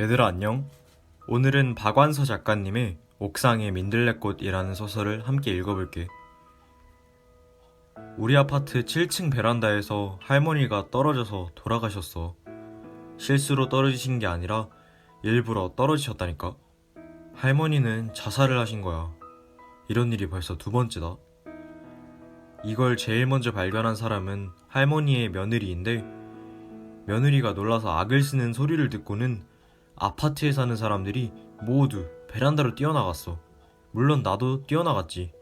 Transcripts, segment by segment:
얘들아 안녕. 오늘은 박완서 작가님의 옥상의 민들레꽃이라는 소설을 함께 읽어볼게. 우리 아파트 7층 베란다에서 할머니가 떨어져서 돌아가셨어. 실수로 떨어지신 게 아니라 일부러 떨어지셨다니까. 할머니는 자살을 하신 거야. 이런 일이 벌써 두 번째다. 이걸 제일 먼저 발견한 사람은 할머니의 며느리인데 며느리가 놀라서 악을 쓰는 소리를 듣고는 아파트에 사는 사람들이 모두 베란다로 뛰어나갔어. 물론 나도 뛰어나갔지.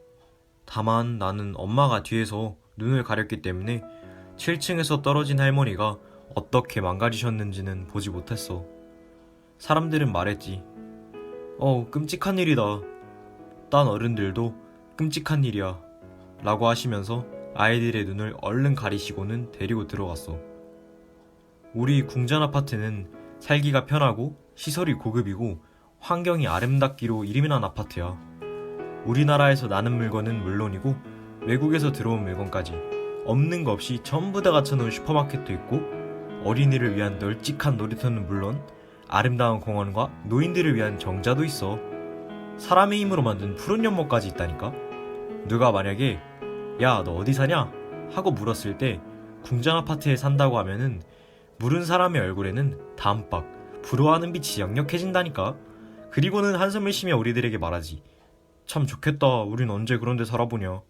다만 나는 엄마가 뒤에서 눈을 가렸기 때문에 7층에서 떨어진 할머니가 어떻게 망가지셨는지는 보지 못했어. 사람들은 말했지. 어, 끔찍한 일이다. 딴 어른들도 끔찍한 일이야. 라고 하시면서 아이들의 눈을 얼른 가리시고는 데리고 들어갔어. 우리 궁전 아파트는 살기가 편하고 시설이 고급이고 환경이 아름답기로 이름이 난 아파트야. 우리나라에서 나는 물건은 물론이고 외국에서 들어온 물건까지 없는 거 없이 전부 다 갖춰놓은 슈퍼마켓도 있고 어린이를 위한 널찍한 놀이터는 물론 아름다운 공원과 노인들을 위한 정자도 있어. 사람의 힘으로 만든 푸른 연못까지 있다니까. 누가 만약에 야 너 어디 사냐? 하고 물었을 때 궁전 아파트에 산다고 하면은 물은 사람의 얼굴에는 다음박 부러워하는 빛이 역력해진다니까. 그리고는 한숨을 쉬며 우리들에게 말하지. 참 좋겠다. 우린 언제 그런 데 살아보냐.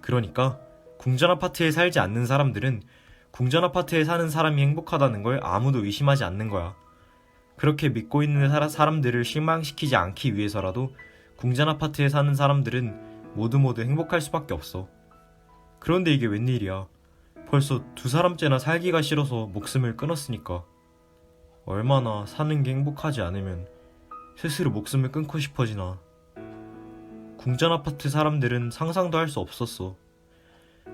그러니까 궁전 아파트에 살지 않는 사람들은 궁전 아파트에 사는 사람이 행복하다는 걸 아무도 의심하지 않는 거야. 그렇게 믿고 있는 사람들을 실망시키지 않기 위해서라도 궁전 아파트에 사는 사람들은 모두 모두 행복할 수밖에 없어. 그런데 이게 웬일이야. 벌써 두 사람째나 살기가 싫어서 목숨을 끊었으니까. 얼마나 사는 게 행복하지 않으면 스스로 목숨을 끊고 싶어지나. 궁전 아파트 사람들은 상상도 할 수 없었어.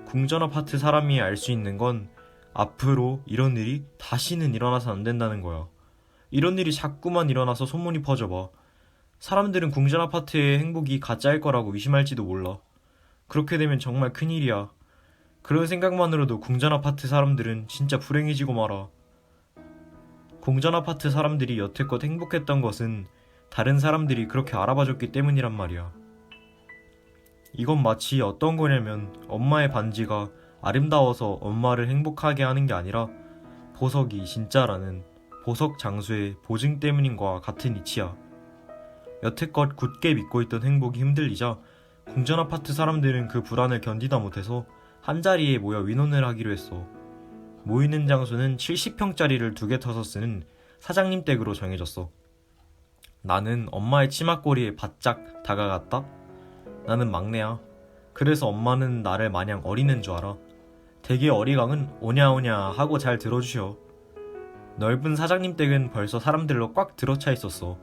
궁전 아파트 사람이 알 수 있는 건 앞으로 이런 일이 다시는 일어나서 안 된다는 거야. 이런 일이 자꾸만 일어나서 소문이 퍼져봐. 사람들은 궁전 아파트의 행복이 가짜일 거라고 의심할지도 몰라. 그렇게 되면 정말 큰일이야. 그런 생각만으로도 궁전 아파트 사람들은 진짜 불행해지고 말아. 궁전 아파트 사람들이 여태껏 행복했던 것은 다른 사람들이 그렇게 알아봐줬기 때문이란 말이야. 이건 마치 어떤 거냐면 엄마의 반지가 아름다워서 엄마를 행복하게 하는 게 아니라 보석이 진짜라는 보석 장수의 보증 때문인 거와 같은 이치야. 여태껏 굳게 믿고 있던 행복이 흔들리자 궁전 아파트 사람들은 그 불안을 견디다 못해서 한자리에 모여 위논을 하기로 했어. 모이는 장소는 70평짜리를 두 개 터서 쓰는 사장님 댁으로 정해졌어. 나는 엄마의 치마꼬리에 바짝 다가갔다. 나는 막내야. 그래서 엄마는 나를 마냥 어리는 줄 알아. 되게 어리광은 오냐오냐 하고 잘 들어주셔. 넓은 사장님 댁은 벌써 사람들로 꽉 들어차 있었어.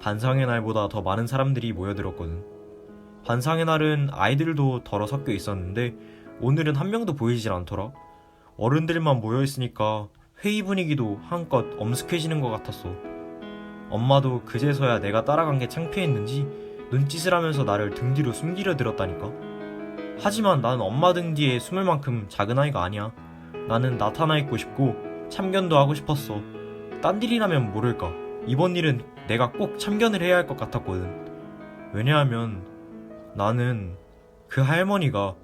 반상의 날보다 더 많은 사람들이 모여들었거든. 반상의 날은 아이들도 덜어 섞여 있었는데 오늘은 한 명도 보이질 않더라. 어른들만 모여 있으니까 회의 분위기도 한껏 엄숙해지는 것 같았어. 엄마도 그제서야 내가 따라간 게 창피했는지 눈짓을 하면서 나를 등 뒤로 숨기려 들었다니까. 하지만 나는 엄마 등 뒤에 숨을 만큼 작은 아이가 아니야. 나는 나타나 있고 싶고 참견도 하고 싶었어. 딴 일이라면 모를까. 이번 일은 내가 꼭 참견을 해야 할 것 같았거든. 왜냐하면 나는 그 할머니가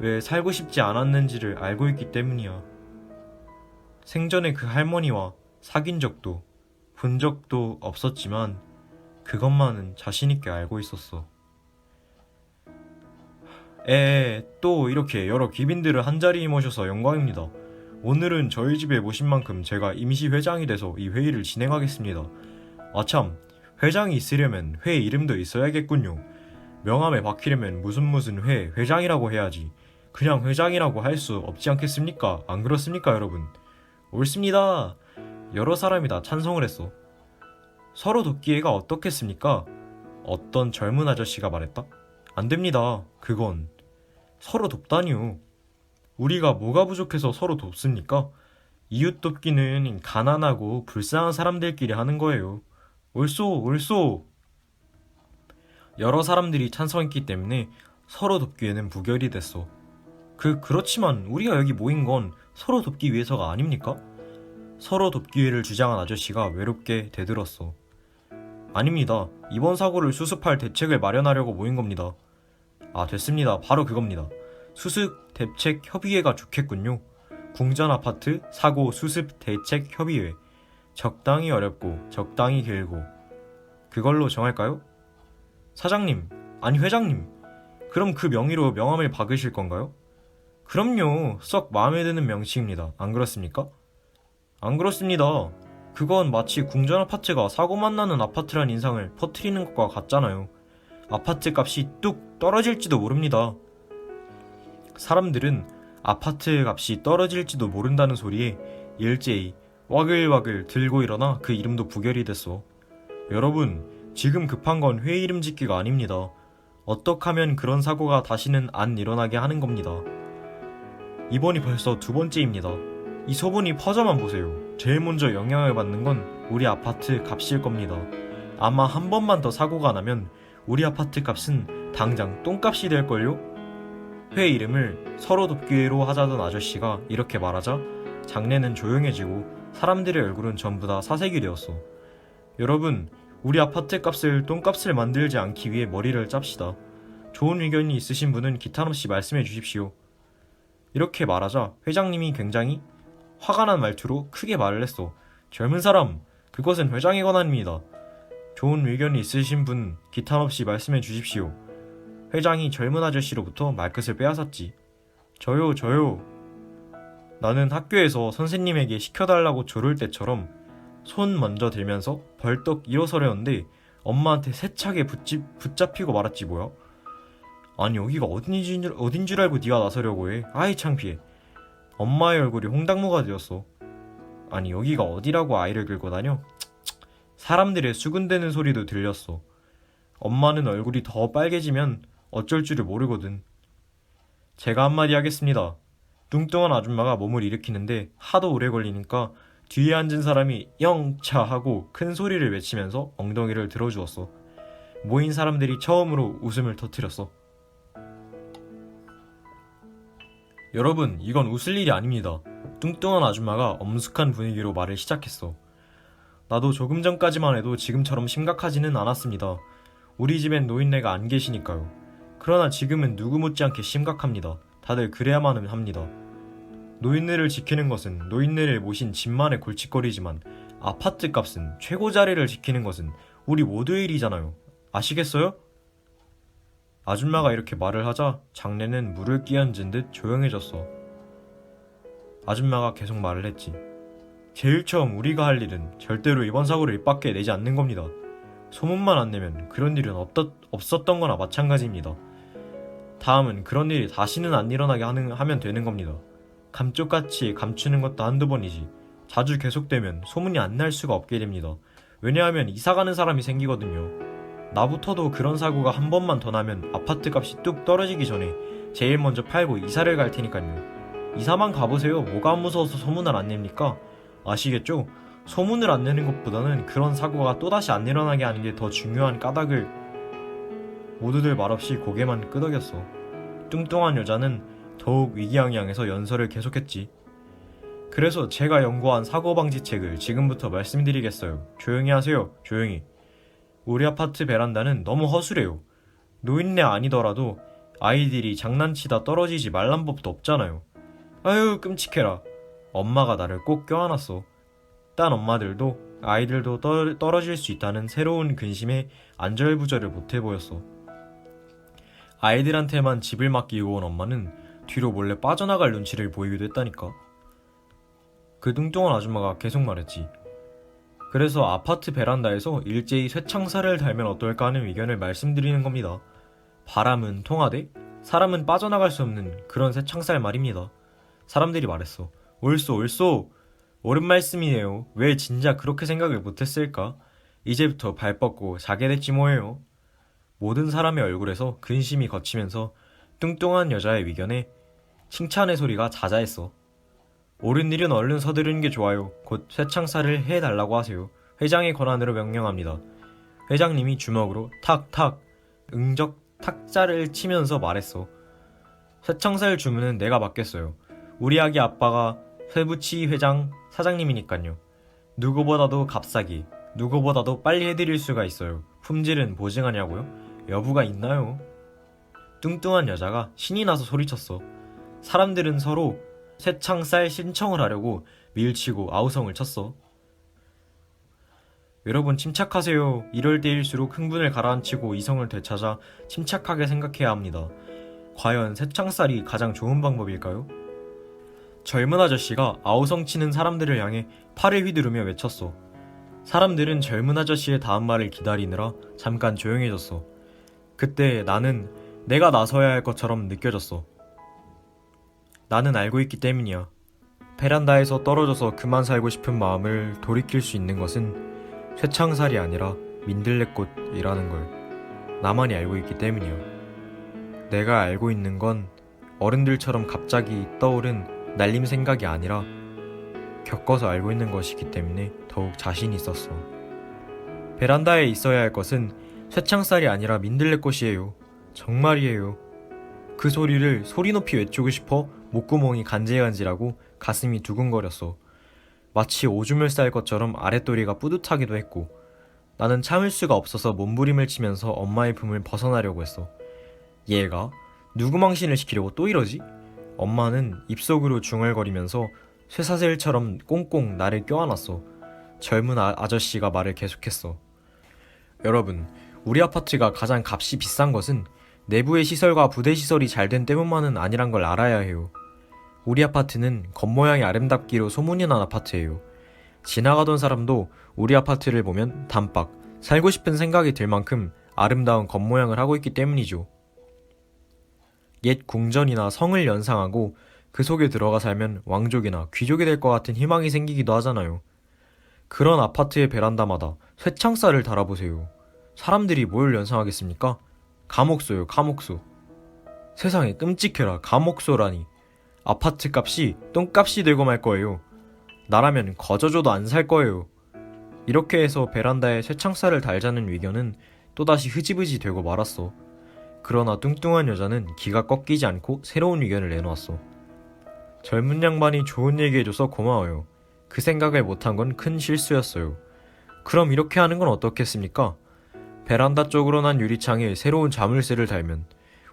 왜 살고 싶지 않았는지를 알고 있기 때문이야. 생전에 그 할머니와 사귄 적도 본 적도 없었지만 그것만은 자신있게 알고 있었어. 에, 또 이렇게 여러 귀빈들을 한자리에 모셔서 영광입니다. 오늘은 저희 집에 모신 만큼 제가 임시 회장이 돼서 이 회의를 진행하겠습니다. 아참, 회장이 있으려면 회 이름도 있어야겠군요. 명함에 박히려면 무슨 무슨 회, 회장이라고 해야지. 그냥 회장이라고 할 수 없지 않겠습니까? 안 그렇습니까, 여러분? 옳습니다. 여러 사람이 다 찬성을 했어. 서로 돕기에가 어떻겠습니까? 어떤 젊은 아저씨가 말했다. 안 됩니다. 그건 서로 돕다니요. 우리가 뭐가 부족해서 서로 돕습니까? 이웃 돕기는 가난하고 불쌍한 사람들끼리 하는 거예요. 옳소, 옳소. 여러 사람들이 찬성했기 때문에 서로 돕기에는 부결이 됐어. 그 그렇지만 우리가 여기 모인 건 서로 돕기 위해서가 아닙니까? 서로 돕기를 주장한 아저씨가 외롭게 대들었어. 아닙니다. 이번 사고를 수습할 대책을 마련하려고 모인 겁니다. 아, 됐습니다. 바로 그겁니다. 수습 대책 협의회가 좋겠군요. 궁전 아파트 사고 수습 대책 협의회. 적당히 어렵고 적당히 길고 그걸로 정할까요? 사장님, 아니 회장님. 그럼 그 명의로 명함을 박으실 건가요? 그럼요. 썩 마음에 드는 명칭입니다. 안 그렇습니까? 안 그렇습니다. 그건 마치 궁전 아파트가 사고만 나는 아파트란 인상을 퍼뜨리는 것과 같잖아요. 아파트 값이 뚝 떨어질지도 모릅니다. 사람들은 아파트 값이 떨어질지도 모른다는 소리에 일제히 와글와글 들고 일어나 그 이름도 부결이 됐어. 여러분, 지금 급한 건 회의 이름 짓기가 아닙니다. 어떻게 하면 그런 사고가 다시는 안 일어나게 하는 겁니다. 이번이 벌써 두 번째입니다. 이 소문이 퍼져만 보세요. 제일 먼저 영향을 받는 건 우리 아파트 값일 겁니다. 아마 한 번만 더 사고가 나면 우리 아파트 값은 당장 똥값이 될걸요? 회 이름을 서로 돕기로 하자던 아저씨가 이렇게 말하자 장례는 조용해지고 사람들의 얼굴은 전부 다 사색이 되었어. 여러분, 우리 아파트 값을 똥값을 만들지 않기 위해 머리를 짭시다. 좋은 의견이 있으신 분은 기탄 없이 말씀해 주십시오. 이렇게 말하자 회장님이 굉장히 화가 난 말투로 크게 말을 했어. 젊은 사람, 그것은 회장의 권한입니다. 좋은 의견이 있으신 분 기탄 없이 말씀해 주십시오. 회장이 젊은 아저씨로부터 말끝을 빼앗았지. 저요, 저요. 나는 학교에서 선생님에게 시켜달라고 조를 때처럼 손 먼저 들면서 벌떡 일어서려는데 엄마한테 세차게 붙잡히고 말았지 뭐야. 아니 여기가 어딘 줄, 어딘 줄 알고 네가 나서려고 해. 아이 창피해. 엄마의 얼굴이 홍당무가 되었어. 아니 여기가 어디라고 아이를 긁고 다녀? 사람들의 수군대는 소리도 들렸어. 엄마는 얼굴이 더 빨개지면 어쩔 줄을 모르거든. 제가 한마디 하겠습니다. 뚱뚱한 아줌마가 몸을 일으키는데 하도 오래 걸리니까 뒤에 앉은 사람이 영차 하고 큰 소리를 외치면서 엉덩이를 들어주었어. 모인 사람들이 처음으로 웃음을 터뜨렸어. 여러분, 이건 웃을 일이 아닙니다. 뚱뚱한 아줌마가 엄숙한 분위기로 말을 시작했어. 나도 조금 전까지만 해도 지금처럼 심각하지는 않았습니다. 우리 집엔 노인네가 안 계시니까요. 그러나 지금은 누구 못지않게 심각합니다. 다들 그래야만 합니다. 노인네를 지키는 것은 노인네를 모신 집만의 골칫거리지만 아파트 값은 최고 자리를 지키는 것은 우리 모두의 일이잖아요. 아시겠어요? 아줌마가 이렇게 말을 하자 장례는 물을 끼얹은 듯 조용해졌어. 아줌마가 계속 말을 했지. 제일 처음 우리가 할 일은 절대로 이번 사고를 입 밖에 내지 않는 겁니다. 소문만 안 내면 그런 일은 없었, 없었던 거나 마찬가지입니다. 다음은 그런 일이 다시는 안 일어나게 하는, 하면 되는 겁니다. 감쪽같이 감추는 것도 한두 번이지. 자주 계속되면 소문이 안 날 수가 없게 됩니다. 왜냐하면 이사 가는 사람이 생기거든요. 나부터도 그런 사고가 한 번만 더 나면 아파트 값이 뚝 떨어지기 전에 제일 먼저 팔고 이사를 갈 테니까요. 이사만 가보세요. 뭐가 무서워서 소문을 안 냅니까? 아시겠죠? 소문을 안 내는 것보다는 그런 사고가 또다시 안 일어나게 하는 게 더 중요한 까닭을 모두들 말없이 고개만 끄덕였어. 뚱뚱한 여자는 더욱 위기양양해서 연설을 계속했지. 그래서 제가 연구한 사고 방지책을 지금부터 말씀드리겠어요. 조용히 하세요. 조용히. 우리 아파트 베란다는 너무 허술해요. 노인네 아니더라도 아이들이 장난치다 떨어지지 말란 법도 없잖아요. 아유 끔찍해라. 엄마가 나를 꼭 껴안았어. 딴 엄마들도 아이들도 떨, 떨어질 수 있다는 새로운 근심에 안절부절을 못해 보였어. 아이들한테만 집을 맡기고 온 엄마는 뒤로 몰래 빠져나갈 눈치를 보이기도 했다니까. 그 뚱뚱한 아줌마가 계속 말했지. 그래서 아파트 베란다에서 일제히 쇠창살을 달면 어떨까 하는 의견을 말씀드리는 겁니다. 바람은 통하되 사람은 빠져나갈 수 없는 그런 쇠창살 말입니다. 사람들이 말했어. 옳소 옳소. 옳은 말씀이에요. 왜 진짜 그렇게 생각을 못했을까? 이제부터 발 뻗고 자게 됐지 뭐예요. 모든 사람의 얼굴에서 근심이 거치면서 뚱뚱한 여자의 위견에 칭찬의 소리가 자자했어. 옳은 일은 얼른 서두르는 게 좋아요. 곧 쇠창살을 해달라고 하세요. 회장의 권한으로 명령합니다. 회장님이 주먹으로 탁탁 응적 탁자를 치면서 말했어. 쇠창살 주문은 내가 받겠어요. 우리 아기 아빠가 회부치 회장 사장님이니깐요. 누구보다도 값싸기, 누구보다도 빨리 해드릴 수가 있어요. 품질은 보증하냐고요? 여부가 있나요? 뚱뚱한 여자가 신이 나서 소리쳤어. 사람들은 서로 쇠창살 신청을 하려고 밀치고 아우성을 쳤어. 여러분 침착하세요. 이럴 때일수록 흥분을 가라앉히고 이성을 되찾아 침착하게 생각해야 합니다. 과연 새창살이 가장 좋은 방법일까요? 젊은 아저씨가 아우성 치는 사람들을 향해 팔을 휘두르며 외쳤어. 사람들은 젊은 아저씨의 다음 말을 기다리느라 잠깐 조용해졌어. 그때 나는 내가 나서야 할 것처럼 느껴졌어. 나는 알고 있기 때문이야. 베란다에서 떨어져서 그만 살고 싶은 마음을 돌이킬 수 있는 것은 쇠창살이 아니라 민들레꽃이라는 걸 나만이 알고 있기 때문이야. 내가 알고 있는 건 어른들처럼 갑자기 떠오른 날림 생각이 아니라 겪어서 알고 있는 것이기 때문에 더욱 자신이 있었어. 베란다에 있어야 할 것은 쇠창살이 아니라 민들레꽃이에요. 정말이에요. 그 소리를 소리 높이 외치고 싶어 목구멍이 간질간질하고 가슴이 두근거렸어. 마치 오줌을 쌀 것처럼 아랫도리가 뿌듯하기도 했고 나는 참을 수가 없어서 몸부림을 치면서 엄마의 품을 벗어나려고 했어. 얘가 누구 망신을 시키려고 또 이러지? 엄마는 입속으로 중얼거리면서 쇠사슬처럼 꽁꽁 나를 껴안았어. 젊은 아, 아저씨가 말을 계속했어. 여러분, 우리 아파트가 가장 값이 비싼 것은 내부의 시설과 부대 시설이 잘 된 때문만은 아니란 걸 알아야 해요. 우리 아파트는 겉모양이 아름답기로 소문이 난 아파트예요. 지나가던 사람도 우리 아파트를 보면 단박 살고 싶은 생각이 들 만큼 아름다운 겉모양을 하고 있기 때문이죠. 옛 궁전이나 성을 연상하고 그 속에 들어가 살면 왕족이나 귀족이 될 것 같은 희망이 생기기도 하잖아요. 그런 아파트의 베란다마다 쇠창살을 달아보세요. 사람들이 뭘 연상하겠습니까? 감옥소요, 감옥소. 세상에 끔찍해라, 감옥소라니. 아파트 값이 똥값이 되고 말 거예요. 나라면 거저줘도 안 살 거예요. 이렇게 해서 베란다에 쇠창살을 달자는 의견은 또다시 흐지부지 되고 말았어. 그러나 뚱뚱한 여자는 기가 꺾이지 않고 새로운 의견을 내놓았어. 젊은 양반이 좋은 얘기해줘서 고마워요. 그 생각을 못한 건 큰 실수였어요. 그럼 이렇게 하는 건 어떻겠습니까? 베란다 쪽으로 난 유리창에 새로운 자물쇠를 달면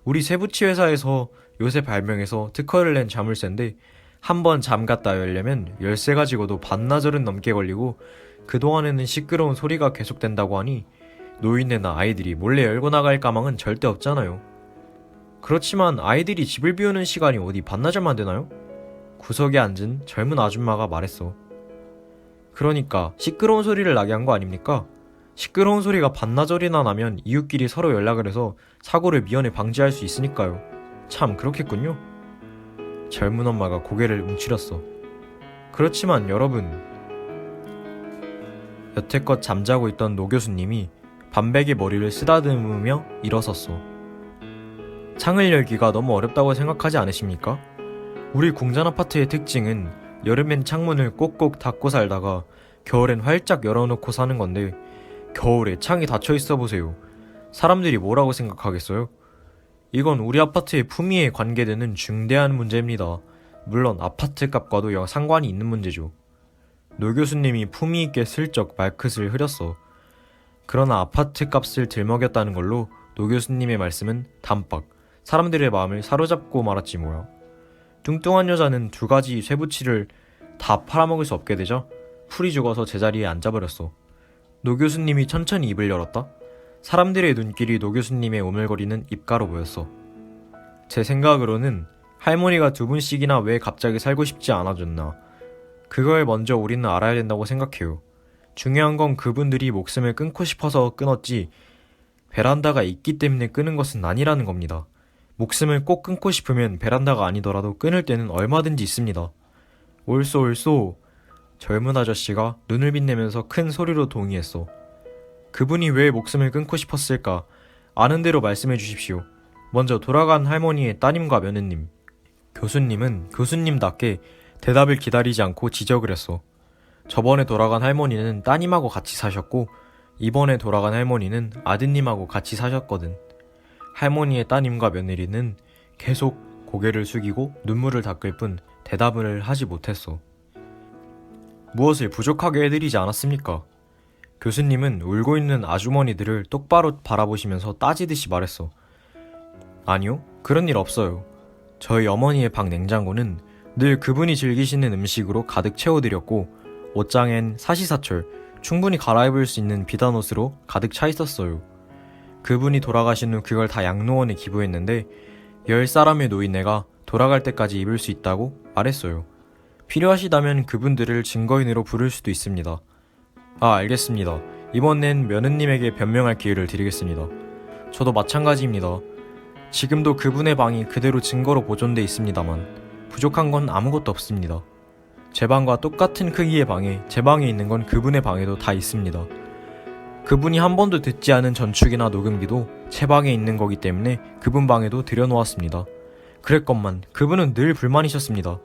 우리 세부치 회사에서 요새 발명해서 특허를 낸 자물쇠인데 한 번 잠갔다 열려면 열쇠 가지고도 반나절은 넘게 걸리고 그동안에는 시끄러운 소리가 계속된다고 하니 노인네나 아이들이 몰래 열고 나갈 가망은 절대 없잖아요. 그렇지만 아이들이 집을 비우는 시간이 어디 반나절만 되나요? 구석에 앉은 젊은 아줌마가 말했어. 그러니까 시끄러운 소리를 나게 한 거 아닙니까? 시끄러운 소리가 반나절이나 나면 이웃끼리 서로 연락을 해서 사고를 미연에 방지할 수 있으니까요. 참 그렇겠군요. 젊은 엄마가 고개를 움츠렸어. 그렇지만 여러분, 여태껏 잠자고 있던 노 교수님이 반백의 머리를 쓰다듬으며 일어섰어. 창을 열기가 너무 어렵다고 생각하지 않으십니까? 우리 공전 아파트의 특징은 여름엔 창문을 꼭꼭 닫고 살다가 겨울엔 활짝 열어놓고 사는 건데 겨울에 창이 닫혀 있어 보세요. 사람들이 뭐라고 생각하겠어요? 이건 우리 아파트의 품위에 관계되는 중대한 문제입니다. 물론 아파트 값과도 영 상관이 있는 문제죠. 노 교수님이 품위 있게 슬쩍 말끝을 흐렸어. 그러나 아파트 값을 들먹였다는 걸로 노 교수님의 말씀은 단박 사람들의 마음을 사로잡고 말았지 뭐야. 뚱뚱한 여자는 두 가지 쇠붙이를 다 팔아먹을 수 없게 되자 풀이 죽어서 제자리에 앉아버렸어. 노 교수님이 천천히 입을 열었다. 사람들의 눈길이 노 교수님의 오물거리는 입가로 보였어. 제 생각으로는 할머니가 두 분씩이나 왜 갑자기 살고 싶지 않아졌나. 그걸 먼저 우리는 알아야 된다고 생각해요. 중요한 건 그분들이 목숨을 끊고 싶어서 끊었지 베란다가 있기 때문에 끊은 것은 아니라는 겁니다. 목숨을 꼭 끊고 싶으면 베란다가 아니더라도 끊을 때는 얼마든지 있습니다. 옳소 옳소 젊은 아저씨가 눈을 빛내면서 큰 소리로 동의했어. 그분이 왜 목숨을 끊고 싶었을까? 아는 대로 말씀해 주십시오. 먼저 돌아간 할머니의 따님과 며느님. 교수님은 교수님답게 대답을 기다리지 않고 지적을 했어. 저번에 돌아간 할머니는 따님하고 같이 사셨고, 이번에 돌아간 할머니는 아드님하고 같이 사셨거든. 할머니의 따님과 며느리는 계속 고개를 숙이고 눈물을 닦을 뿐 대답을 하지 못했어. 무엇을 부족하게 해드리지 않았습니까? 교수님은 울고 있는 아주머니들을 똑바로 바라보시면서 따지듯이 말했어. 아니요, 그런 일 없어요. 저희 어머니의 방 냉장고는 늘 그분이 즐기시는 음식으로 가득 채워드렸고, 옷장엔 사시사철, 충분히 갈아입을 수 있는 비단 옷으로 가득 차 있었어요. 그분이 돌아가신 후 그걸 다 양로원에 기부했는데, 열 사람의 노인네가 돌아갈 때까지 입을 수 있다고 말했어요. 필요하시다면 그분들을 증거인으로 부를 수도 있습니다. 아, 알겠습니다. 이번엔 며느님에게 변명할 기회를 드리겠습니다. 저도 마찬가지입니다. 지금도 그분의 방이 그대로 증거로 보존돼 있습니다만 부족한 건 아무것도 없습니다. 제 방과 똑같은 크기의 방에 제 방에 있는 건 그분의 방에도 다 있습니다. 그분이 한 번도 듣지 않은 전축이나 녹음기도 제 방에 있는 거기 때문에 그분 방에도 들여놓았습니다. 그랬건만 그분은 늘 불만이셨습니다.